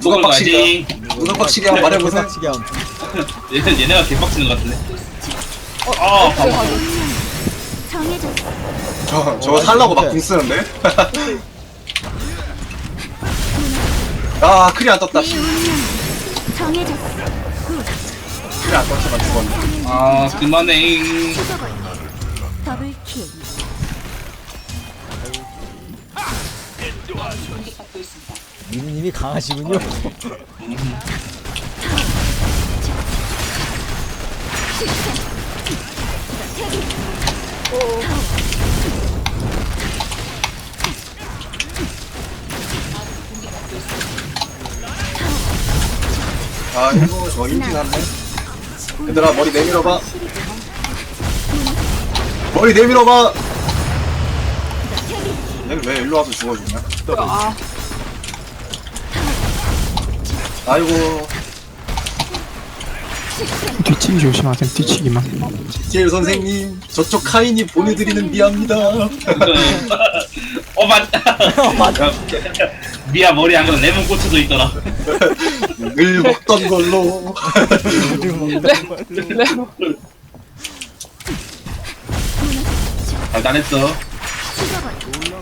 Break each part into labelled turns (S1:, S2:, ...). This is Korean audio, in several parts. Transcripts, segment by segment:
S1: 누가?
S2: 빡치지?
S1: 누가 빡치게 한번 말해보세요.
S3: 빡치게 함.
S2: 얘네, 얘네가 개빡치는 것 같은데.
S4: 어,
S2: 아,
S4: 어,
S2: 봐봐.
S4: 가져.
S5: 정해졌어.
S1: 저, 저거 살라고 막 궁 쓰는데? 아, 크리 안 떴다.
S5: 네 운명 정해졌어.
S1: 크리 안 떴지만 죽었네.
S2: 아, 그만해.
S5: 죽어버려.
S3: 미니님이 강하시군요.
S1: 아, 이거 저 났네. 얘들아, 머리 내밀어봐. 머리 내밀어봐! 얘는 왜 일로 와서 죽어주냐?
S4: 아,
S1: 아이고,
S6: 뒤치기 조심하세요. 뒤치기만.
S1: 제일 선생님, 저쪽 카인이 보내드리는 미아입니다.
S2: 어, 맞. 미야 머리 안 그래 레몬 고추도 있더라.
S1: 늘 먹던 걸로.
S4: 레몬.
S2: 잘 잘했어.
S5: 죽어버려.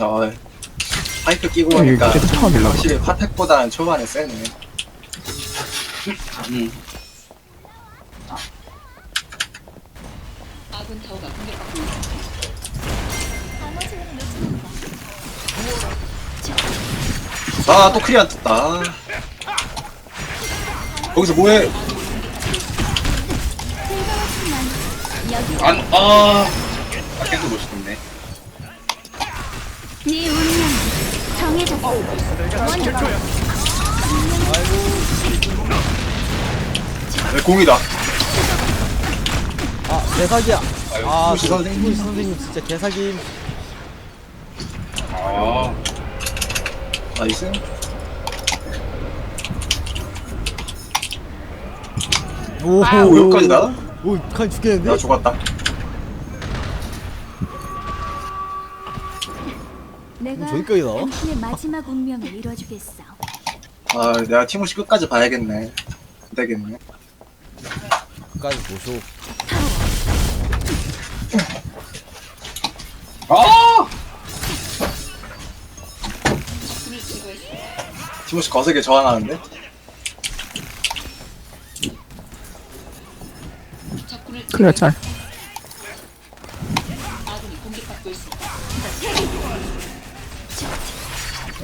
S1: 어, 파이프 끼고
S6: 어, 이거
S1: 오니까
S6: 계속 처음이라고.
S1: 확실히 파텍보다는 초반에 세네.
S2: 음.
S1: 아, 또 크리 안 떴다. 거기서 뭐해?
S2: 안, 아. 밖에서 못 시켰네.
S5: 네 운명 정해졌어.
S1: 네, 공이다.
S3: 아 개사기야. 아
S1: 후시 선생님.
S3: 선생님 진짜 개사기.
S2: 아.
S1: 나이스.
S3: 오,
S1: 오, 여기까지 나?
S3: 오, 칸 죽겠는데?
S1: 나 죽었다.
S5: 내가
S3: 저기까지 나와?
S5: 당신의 마지막 운명을 이뤄주겠어.
S1: 아, 내가 티모시 끝까지 봐야겠네. 안 되겠네.
S3: 끝까지 보쇼.
S2: 아!
S1: 티모시 거세게 저항하는데?
S6: 그래 짤.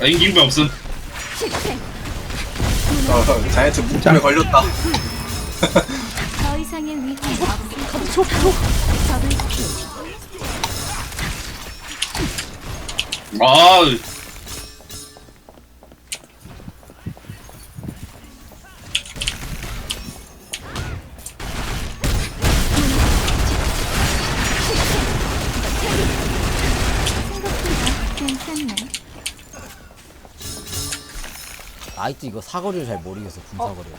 S2: 인기응배 없음.
S1: 어, 자이언트 목숨에 걸렸다.
S5: 더 이상의 위험 없어. 더블 킬.
S2: 아.
S3: 아이도 이거 사거리를 잘 모르겠어 군사거리. 를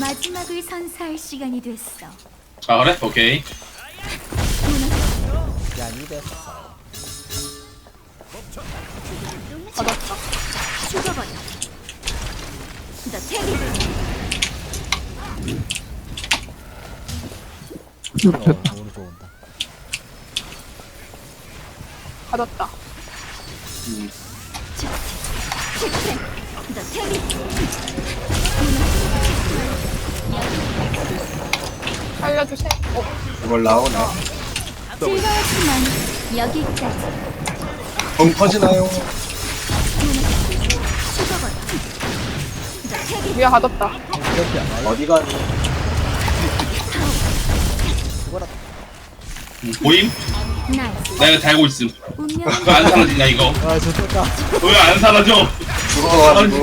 S5: 마지막을 선사할 시간이 됐어.
S2: 아, 그래? 오케이.
S3: 시간이 됐어.
S5: 받았다. 죽어버려. 너 테리
S3: 어, 오른쪽 온다.
S4: 받았다.
S5: 너 테리
S4: 살려주세요. 어,
S1: 이걸 나오네.
S5: 즐거웠지만 여기까지.
S1: 벙 터지나요?
S5: 죽어버려. 너
S4: 받았다.
S3: 안 와요?
S1: 어디 가니?
S3: 죽어라.
S2: 음, 보임? 이거 달고 있음. 안 사라지냐, 이거?
S3: 아 좋겠다.
S2: 왜 안 사라져?
S1: 죽어가지고.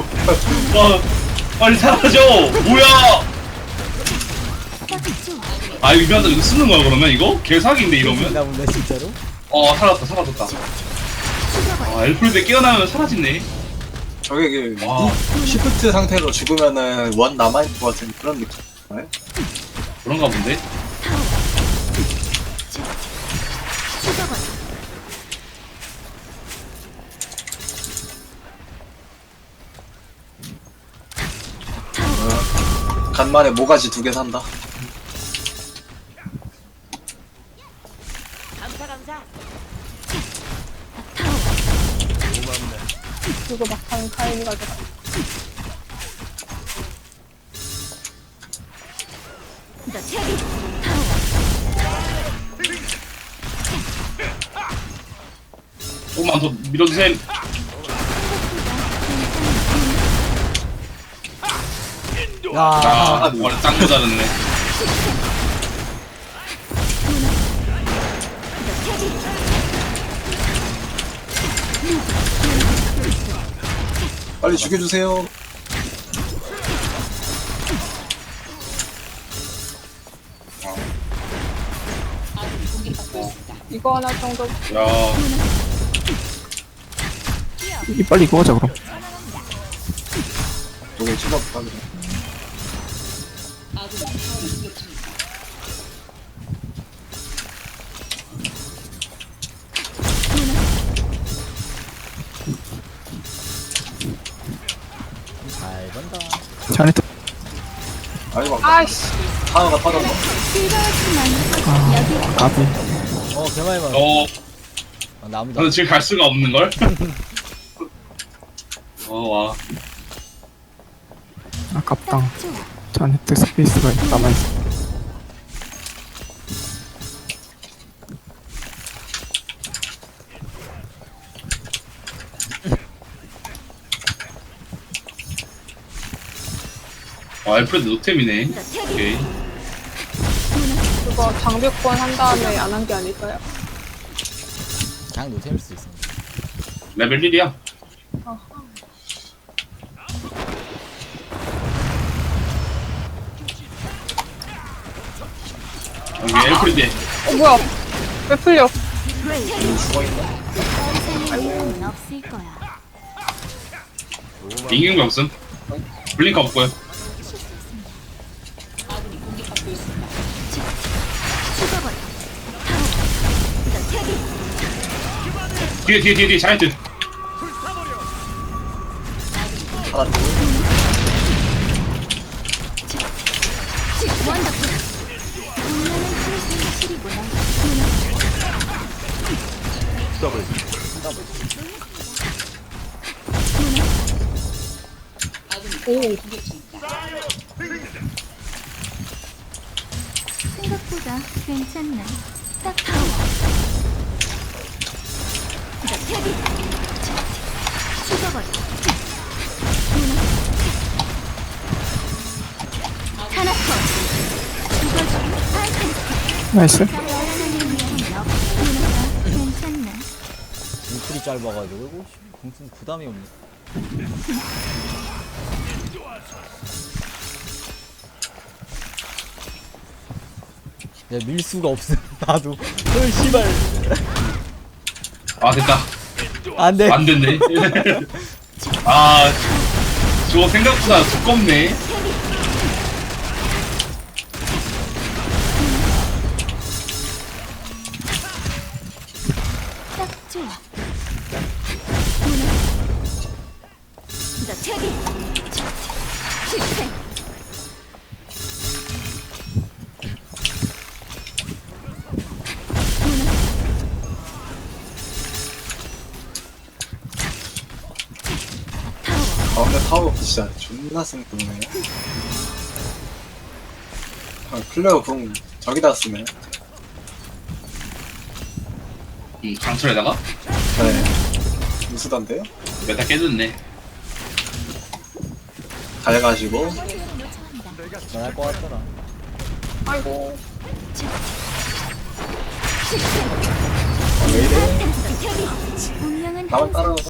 S2: 어, 빨리 사라져! 뭐야!
S5: 아,
S2: 이거 미안하다. 이거 쓰는 거야, 그러면 이거? 개사기인데, 이러면?
S3: 나 본데 진짜로?
S2: 어, 살았다, 사라졌다.
S5: 죽어버려.
S2: 아, 엘프리드 깨어나면 사라지네.
S1: 저게 그,
S2: 와,
S1: 시프트 상태로 죽으면은 원 남아있는 것 같은 그런 느낌. 네?
S2: 그런가 본데?
S1: 간만에 모가지 두 개 산다.
S4: 그리고 막상 카인이가 들어.
S5: 더 테디
S2: 조금만 더 밀어주세요.
S3: 야
S2: 아, 머리 짱 모자랐네.
S1: 빨리 죽여주세요.
S4: 이거 하나 정도
S2: 야,
S6: 이 빨리 이거 하자 그럼
S1: 누구 찍어볼까 그래.
S6: 잘했다
S1: 아이고
S4: 아이씨
S1: 하나가 터졌네.
S5: 즐거웠지만 여기
S6: 까비
S3: 어 개말만
S2: 어,
S3: 아, 나무다
S2: 저는 지금 갈 수가 없는 걸. 어, 와.
S6: 아깝다 자네트 스페이스가 남아있어
S2: 와, 알프레드 노템이네. 오케이.
S4: 그거 장벽권 한 다음에 안 한 게 아닐까요?
S3: 그냥 노템일 수 있습니다
S2: 레벨 1이야. 여기 엘프리드.
S4: 어 뭐야 왜 풀려
S5: 없을 거야
S2: 인경이 없음. 블링크 없고요. 뒤에, 뒤에, 뒤에, 자이언트.
S5: 현실이구나 생각보다 괜찮네 딱타 테디 죽어버려 하나 더 죽어줘 아이템
S6: 나이스
S5: 괜찮네.
S3: 인풀이 짧아가지고 이거 공쓴 부담이 없네 내가 밀 수가 없음 나도 헐 씨발
S2: 아, 됐다.
S3: 안 돼
S2: 안 됐네. 아, 저거 생각보다 두껍네.
S5: 딱 좋아.
S1: 아 근데 타워 진짜 존나 생뚱네. 아 클레어 궁 저기다 쓰네.
S2: 음, 강철에다가
S1: 네. 무수단데요?
S2: 메타 깨졌네.
S1: 가해가지고
S3: 잘할 것 같더라
S4: 아이고
S1: 왜 이래?
S5: 너 테디. 운명은
S1: 나만
S5: 항상
S1: 따라와서